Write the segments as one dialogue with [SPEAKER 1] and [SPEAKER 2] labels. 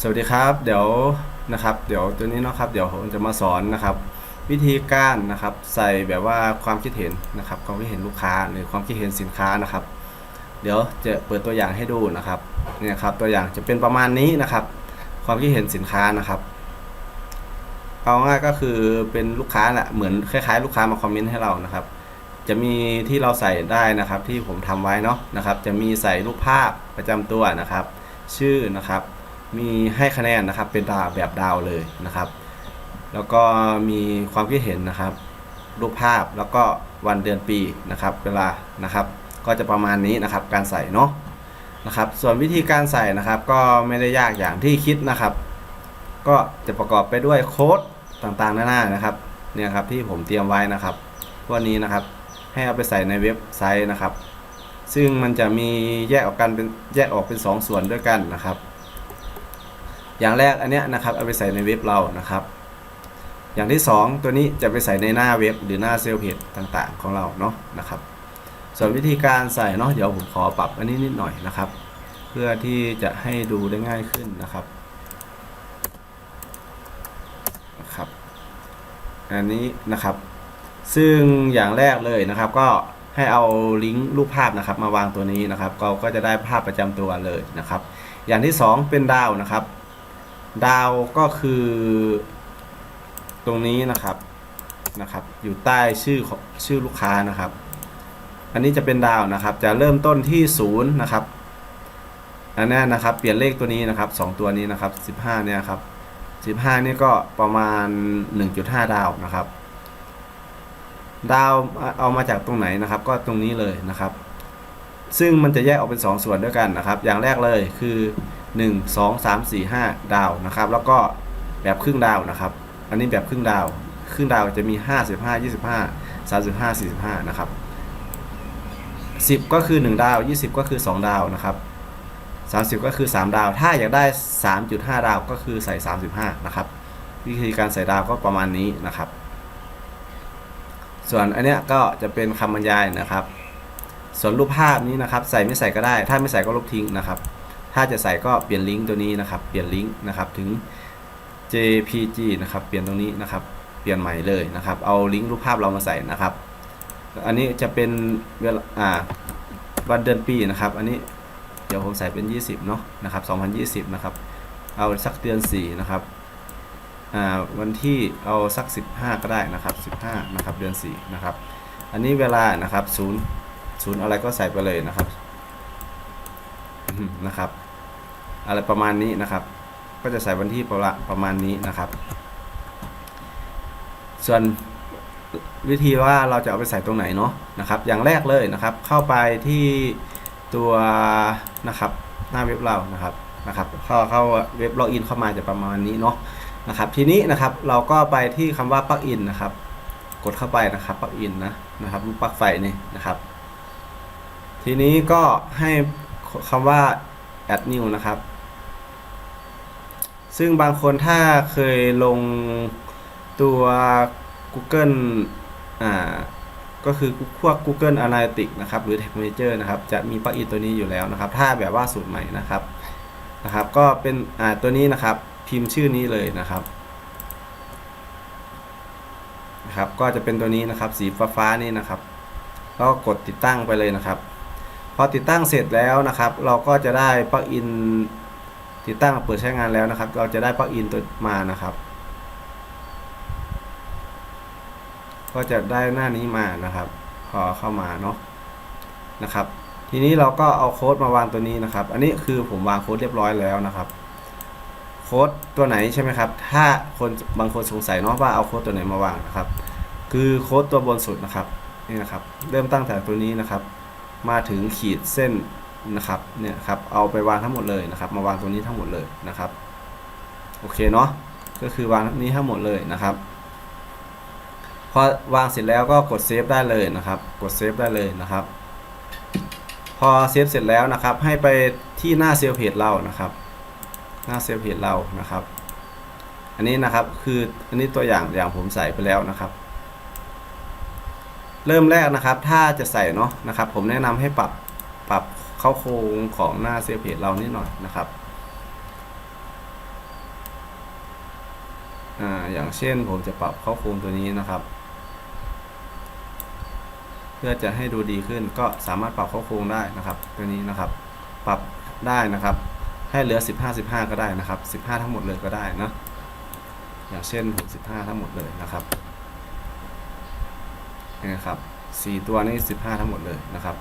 [SPEAKER 1] สวัสดีครับ เดี๋ยวนะครับ เดี๋ยวตัวนี้เนาะครับ เดี๋ยวผมจะมาสอนนะครับ วิธีการนะครับ ใส่แบบว่าความคิดเห็นนะครับ ความคิดเห็นลูกค้าหรือความคิดเห็นสินค้านะครับ เดี๋ยวจะเปิดตัวอย่างให้ดูนะครับเนี่ยครับตัวอย่างจะเป็นประมาณนี้นะครับ ความคิดเห็นสินค้านะครับเอาง่ายก็คือเป็นลูกค้าแหละเหมือนคล้ายๆ ลูกค้ามาคอมเมนต์ให้เรานะครับ จะมีที่เราใส่ได้นะครับ ที่ผมทำไว้เนาะนะครับ จะมีใส่รูปภาพประจำตัวนะครับ ชื่อนะครับ มีให้คะแนนนะครับ เป็นดาวแบบดาวเลยนะครับ แล้วก็มีความคิดเห็นนะครับ รูปภาพแล้วก็วันเดือนปีนะครับ เวลานะครับ ก็จะประมาณนี้นะครับ การใส่เนาะนะครับ ส่วนวิธีการใส่นะครับ ก็ไม่ได้ยากอย่างที่คิดนะครับ ก็จะประกอบไปด้วยโค้ดต่างๆหน้าๆนะครับ เนี่ยครับที่ผมเตรียมไว้นะครับพวกนี้นะครับให้เอาไปใส่ในเว็บไซต์นะครับ ซึ่งมันจะมีแยกออกกันเป็นแยกออกเป็น 2ส่วนด้วยกันนะครับ อย่างแรกอันเนี้ยนะครับเอาไปใส่ในเว็บเรานะครับ อย่างที่ 2 ตัวนี้จะไปใส่ในหน้าเว็บหรือหน้าเซลล์เพจต่างๆ ของเราเนาะนะครับ ส่วนวิธีการใส่เนาะเดี๋ยวผมขอปรับอันนี้นิดหน่อยนะครับ เพื่อที่จะให้ดูได้ง่ายขึ้นนะครับนะครับอันนี้นะครับ ซึ่งอย่างแรกเลยนะครับ ก็ให้เอาลิงก์รูปภาพนะครับ มาวางตัวนี้นะครับ เราก็จะได้ภาพประจำตัวเลยนะครับ อย่างที่ 2 เป็นดาวนะครับ ดาวก็คือตรงนี้นะครับนะครับ อยู่ใต้ชื่อของชื่อลูกค้านะครับ อันนี้จะเป็นดาวนะครับ จะเริ่มต้นที่0นะครับอันนี้นะครับ เปลี่ยนเลขตัวนี้นะครับ2ตัวนี้นะครับ15เนี่ยครับ15นี่ก็ประมาณ1.5ดาวนะครับ ดาวเอามาจากตรงไหนนะครับ ก็ตรงนี้เลยนะครับ ซึ่งมันจะแยกออกเป็น2ส่วนด้วยกันนะครับ อย่างแรกเลยคือ 1 2 3 4 5 ดาวนะครับ แล้วก็แบบครึ่งดาวนะครับ อันนี้แบบครึ่งดาว ครึ่งดาวจะมี 55 25 35 45 นะครับ 10 ก็คือ 1 ดาว 20 ก็คือ 2 ดาวนะครับ 30 ก็คือ 3 ดาว ถ้าอยากได้ 3.5 ดาวก็คือใส่ 35 นะครับ วิธีการใส่ดาวก็ประมาณนี้นะครับ ส่วนอันเนี้ยก็จะเป็นคำบรรยายนะครับ ส่วนรูปภาพนี้นะครับ ใส่ไม่ใส่ก็ได้ ถ้าไม่ใส่ก็ลบทิ้งนะครับ ถ้าจะใส่ก็เปลี่ยนลิงก์ตัวนี้นะครับ เปลี่ยนลิงก์นะครับถึง JPG นะครับ เปลี่ยนตรงนี้นะครับ เปลี่ยนใหม่เลยนะครับ เอาลิงก์รูปภาพเรามาใส่นะครับ อันนี้จะเป็นเวลาอ่าวันเดือนปีนะครับ อันนี้เดี๋ยวผมใส่เป็น 20 เนาะนะครับ 2020 นะครับ เอาสักเดือน 4 นะครับอ่าวันที่เอาสัก 15 ก็ได้นะครับ 15 นะครับ เดือน 4 นะครับ อันนี้เวลานะครับ0 0อะไรก็ใส่ไปเลยนะครับ นะครับ อะไรประมาณนี้นะครับ ก็จะใส่วันที่ประประมาณนี้นะครับ ส่วนวิธีว่าเราจะเอาไปใส่ตรงไหนเนาะนะครับ อย่างแรกเลยนะครับ เข้าไปที่ตัวนะครับหน้าเว็บเรานะครับนะครับเข้าเข้าเว็บล็อกอินเข้ามาจะประมาณนี้เนาะนะครับ ทีนี้นะครับเราก็ไปที่คำว่าปลั๊กอินนะครับ กดเข้าไปนะครับปลั๊กอินนะนะครับรูปปลั๊กไฟนี่นะครับ ทีนี้ก็ให้คำว่า add new นะครับ ซึ่งบางคนถ้าเคยลงตัว Google อ่าก็คือพวก Google Analytics นะครับ หรือ Tag Manager นะครับ จะมีปลั๊กอินตัวนี้อยู่แล้วนะครับ ถ้าแบบว่าสูตรใหม่นะครับนะครับ ก็เป็นอ่าตัวนี้นะครับ พิมพ์ชื่อนี้เลยนะครับนะครับ ก็จะเป็นตัวนี้นะครับ สีฟ้าๆนี่นะครับแล้วก็กดติดตั้งไปเลยนะครับ พอติดตั้งเสร็จแล้วนะครับ เราก็จะได้ปลั๊กอิน ติดตั้งเปิดใช้งานแล้วนะครับ เราจะได้ปลั๊กอินตัวมานะครับ ก็จะได้หน้านี้มานะครับ พอเข้ามาเนาะนะครับ ทีนี้เราก็เอาโค้ดมาวางตัวนี้นะครับ อันนี้คือผมวางโค้ดเรียบร้อยแล้วนะครับโค้ดตัวไหนใช่ไหมครับ ถ้าคนบางคนสงสัยเนาะว่าเอาโค้ดตัวไหนมาวางนะครับ คือโค้ดตัวบนสุดนะครับ นี่นะครับ เริ่มตั้งแต่ตัวนี้นะครับ มาถึงขีดเส้น นะครับเนี่ยครับเอาไปวางทั้งหมดเลยนะครับ มาวางตรงนี้ทั้งหมดเลยนะครับโอเคเนาะก็คือวางนี้ทั้งหมดเลยนะครับพอวางเสร็จแล้วก็กดเซฟได้เลยนะครับ กดเซฟได้เลยนะครับ พอเซฟเสร็จแล้วนะครับ ให้ไปที่หน้าเซลล์เพจเรานะครับ หน้าเซลล์เพจเรานะครับ อันนี้นะครับคืออันนี้ตัวอย่างอย่างผมใส่ไปแล้วนะครับ เริ่มแรกนะครับ ถ้าจะใส่เนาะนะครับ ผมแนะนำให้ปรับปรับ เข้าโครงของหน้าเซลเพจเรานิดหน่อยนะครับอ่าอย่างเช่นผมจะปรับเข้าโครงตัวนี้นะครับ เพื่อจะให้ดูดีขึ้นก็สามารถปรับเข้าโครงได้นะครับ ตัวนี้นะครับ ปรับได้นะครับ ให้เหลือ 15 15 ก็ได้นะครับ 15 ทั้งหมดเลยก็ได้นะอย่างเช่นผม15 ทั้งหมดเลยนะครับนี่นะครับสี่ตัวนี้ 15 ทั้งหมดเลยนะครับ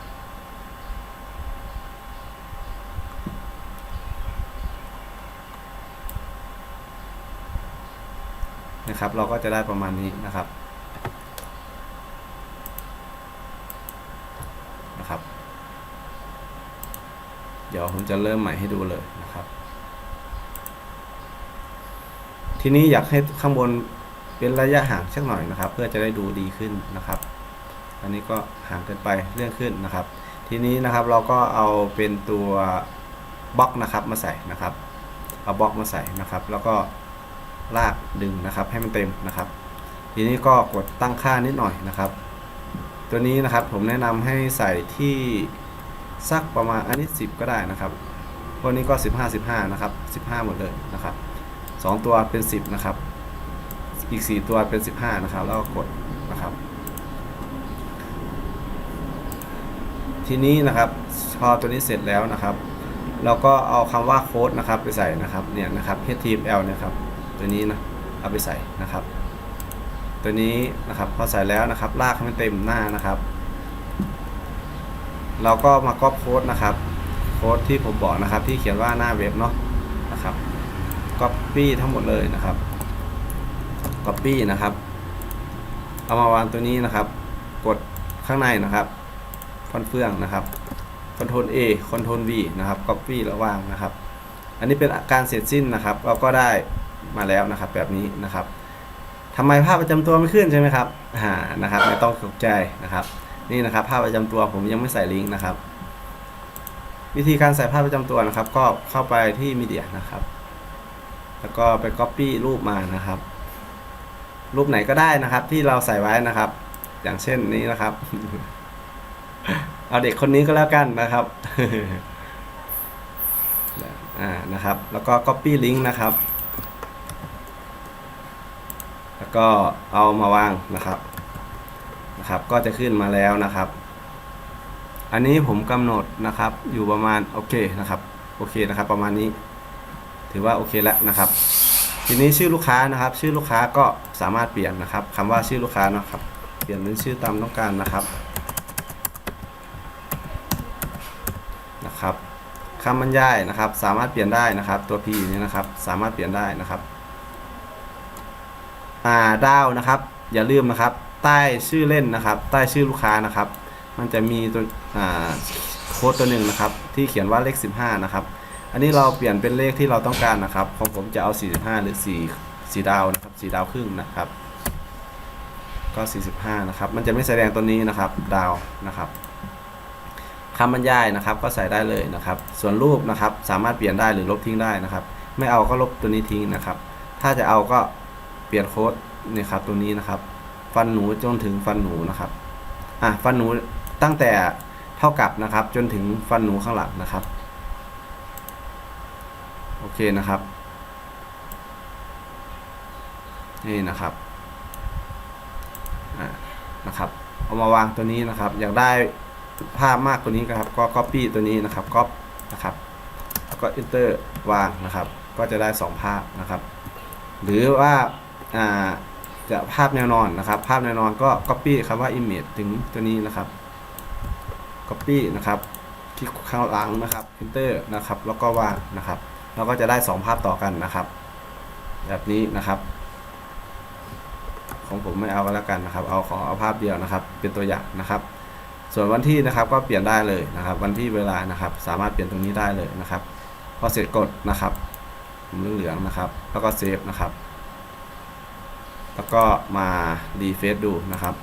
[SPEAKER 1] นะครับ เราก็จะได้ประมาณนี้นะครับนะครับ เดี๋ยวผมจะเริ่มใหม่ให้ดูเลยนะครับ ทีนี้อยากให้ข้างบนเป็นระยะห่างสักหน่อยนะครับ เพื่อจะได้ดูดีขึ้นนะครับ อันนี้ก็ห่างเกินไปเลื่อนขึ้นนะครับ ทีนี้นะครับเราก็เอาเป็นตัวบล็อกนะครับมาใส่นะครับ เอาบล็อกมาใส่นะครับ แล้วก็ ลากดึงนะครับ ให้มันเต็มนะครับ ทีนี้ก็กดตั้งค่านิดหน่อยนะครับ ตัวนี้นะครับผมแนะนำให้ใส่ที่สักประมาณอันนี้ 10 ก็ได้นะครับพวกนี้ก็ 15 15นะครับ15 หมดเลยนะครับ 2 ตัวเป็น 10 นะครับ อีก 4 ตัวเป็น 15 นะครับ แล้วก็กดนะครับ ทีนี้นะครับพอตัวนี้เสร็จแล้วนะครับเราก็เอาคำว่าโค้ดนะครับไปใส่นะครับเนี่ยนะครับ html เนะครับ ตัวนี้นะเอาไปใส่นะครับ ตัวนี้นะครับพอใส่แล้วนะครับ ลากให้มันเต็มหน้านะครับ เราก็มาก๊อปโค้ดนะครับโค้ดที่ผมบอกนะครับ ที่เขียนว่าหน้าเว็บเนาะนะครับก๊อปปี้ทั้งหมดเลยนะครับก๊อปปี้นะครับเอามาวางตัวนี้นะครับ กดข้างในนะครับฟันเฟืองนะครับคอนโทรล A คอนโทรล V นะครับ Copy แล้ววางนะครับ อันนี้เป็นการเสร็จสิ้นนะครับ เราก็ได้ มาแล้วนะครับ แบบนี้นะครับทำไมภาพประจำตัวไม่ขึ้นใช่ไหมครับอ่านะครับ ไม่ต้องตกใจนะครับ นี่นะครับ ภาพประจำตัวผมยังไม่ใส่ลิงก์นะครับ วิธีการใส่ภาพประจำตัวนะครับ ก็เข้าไปที่มีเดียนะครับ แล้วก็ไป Copy รูปมานะครับ รูปไหนก็ได้นะครับ ที่เราใส่ไว้นะครับ อย่างเช่นนี้นะครับ เอาเด็กคนนี้ก็แล้วกันนะครับอ่านะครับ แล้วก็ copy link นะครับ แล้วก็เอามาวางนะครับนะครับ ก็จะขึ้นมาแล้วนะครับ อันนี้ผมกำหนดนะครับ อยู่ประมาณโอเคนะครับโอเคนะครับ ประมาณนี้ ถือว่าโอเคแล้วนะครับ ทีนี้ชื่อลูกค้านะครับ ชื่อลูกค้าก็สามารถเปลี่ยนนะครับคำว่าชื่อลูกค้านะครับ เปลี่ยนเป็นชื่อตามต้องการนะครับนะครับคำบรรยายนะครับ สามารถเปลี่ยนได้นะครับ ตัว P นี้นะครับ สามารถเปลี่ยนได้นะครับ อ่าดาวนะครับ อย่าลืมนะครับ ใต้ชื่อเล่นนะครับ ใต้ชื่อลูกค้านะครับ มันจะมีตัวอ่าโค้ดตัวหนึ่งนะครับ ที่เขียนว่าเลข 15 นะครับ อันนี้เราเปลี่ยนเป็นเลขที่เราต้องการนะครับของผมจะเอา 45 หรือ 4 4 ดาวนะครับ4ดาวครึ่งนะครับ ก็ 45 นะครับ มันจะไม่แสดงตัวนี้นะครับ ดาวนะครับคำบรรยายนะครับ ก็ใส่ได้เลยนะครับ ส่วนรูปนะครับ สามารถเปลี่ยนได้หรือลบทิ้งได้นะครับ ไม่เอาก็ลบตัวนี้ทิ้งนะครับ ถ้าจะเอาก็ เปลี่ยนโค้ดนี่ครับตัวนี้นะครับ ฟันหนูจนถึงฟันหนูนะครับอะฟันหนูตั้งแต่เท่ากับนะครับ จนถึงฟันหนูข้างหลังนะครับ โอเคนะครับ นี่นะครับอ่านะครับ เอามาวางตัวนี้นะครับ อยากได้ภาพมากกว่านี้ครับ ก็ copy ตัวนี้นะครับ copy นะครับก็ enter วางนะครับ ก็จะได้ 2 ภาพนะครับ หรือว่า จะภาพแนวนอนนะครับ ภาพแนวนอนก็ copy คำว่า image ถึงตัวนี้นะครับ copy นะครับ คลิกข้างหลังนะครับ enter นะครับ แล้วก็วางนะครับ เราก็จะได้ 2 ภาพต่อกันนะครับ แบบนี้นะครับ ของผมไม่เอาก็แล้วกันนะครับ เอาขอเอาภาพเดียวนะครับ เป็นตัวอย่างนะครับ ส่วนวันที่นะครับก็เปลี่ยนได้เลยนะครับ วันที่เวลานะครับ สามารถเปลี่ยนตรงนี้ได้เลยนะครับ พอเสร็จกดนะครับเหลืองๆนะครับ แล้วก็เซฟนะครับ แล้วก็มาดีเฟซดูนะครับ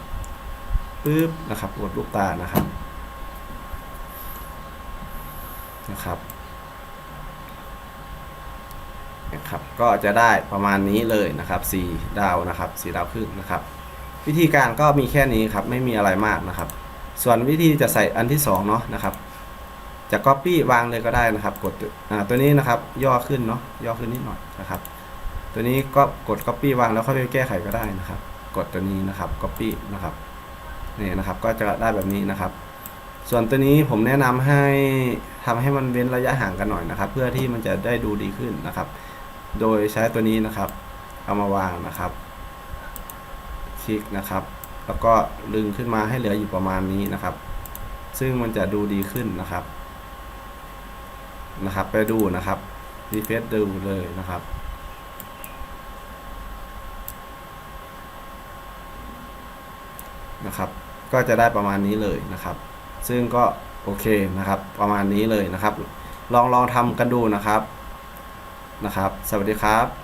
[SPEAKER 1] ปึ๊บนะครับกดลูกตานะครับนะครับนะครับ ก็จะได้ประมาณนี้เลยนะครับ 4 ดาวนะครับ 4 ดาวครึ่งนะครับ วิธีการก็มีแค่นี้ครับ ไม่มีอะไรมากนะครับ ส่วนวิธีจะใส่อันที่2เนาะนะครับจะ Copy วางเลยก็ได้นะครับ กดตัวนี้นะครับ ย่อขึ้นเนาะย่อขึ้นนิดหน่อยนะครับ ตัวนี้ก็กด copy วางแล้วค่อยไปแก้ไขก็ได้นะครับ กดตัวนี้นะครับ copy นะครับนี่นะครับ ก็จะได้แบบนี้นะครับ ส่วนตัวนี้ผมแนะนำให้ทำให้มันเว้นระยะห่างกันหน่อยนะครับ เพื่อที่มันจะได้ดูดีขึ้นนะครับ โดยใช้ตัวนี้นะครับ เอามาวางนะครับ คลิกนะครับ แล้วก็ดึงขึ้นมาให้เหลืออยู่ประมาณนี้นะครับ ซึ่งมันจะดูดีขึ้นนะครับนะครับ ไปดูนะครับรีเฟซดูเลยนะครับ นะครับ ก็จะได้ประมาณนี้เลยนะครับ ซึ่งก็โอเคนะครับ ประมาณนี้เลยนะครับ ลองลองทำกันดูนะครับนะครับ สวัสดีครับ